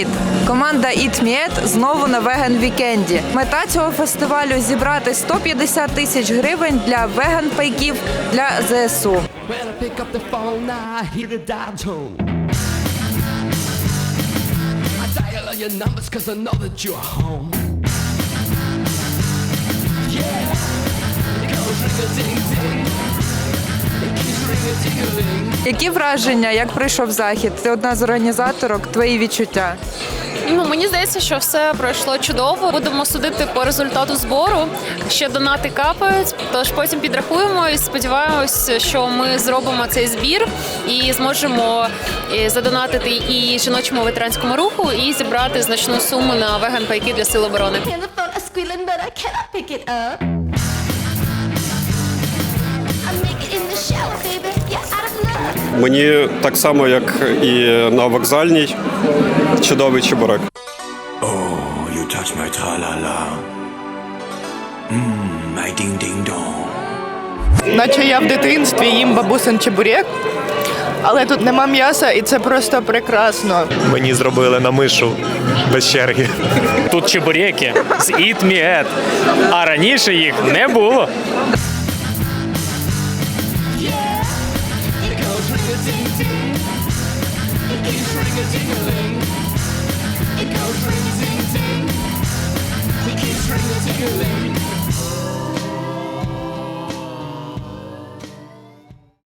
Привіт! Команда «Ітміет» знову на веган вікенді. Мета цього фестивалю зібрати 150 тисяч гривень для веган пайків для ЗСУ. Your numbers cause I know that you're home. Які враження, як пройшов захід? Ти одна з організаторок, твої відчуття. Ну мені здається, що все пройшло чудово. Будемо судити по результату збору. Ще донати капають. Тож потім підрахуємо і сподіваємось, що ми зробимо цей збір і зможемо е, задонатити і жіночому ветеранському руху, і зібрати значну суму на веган пайки для сил оборони. Мені так само, як і на вокзальній, чудовий чебурек. Oh. Наче я в дитинстві їм бабусин чебурек, але тут нема м'яса, і це просто прекрасно. Мені зробили на мишу без черги. Тут чебуреки з At, а раніше їх не було. tingling. It goes ring a ting. We keep a tingling.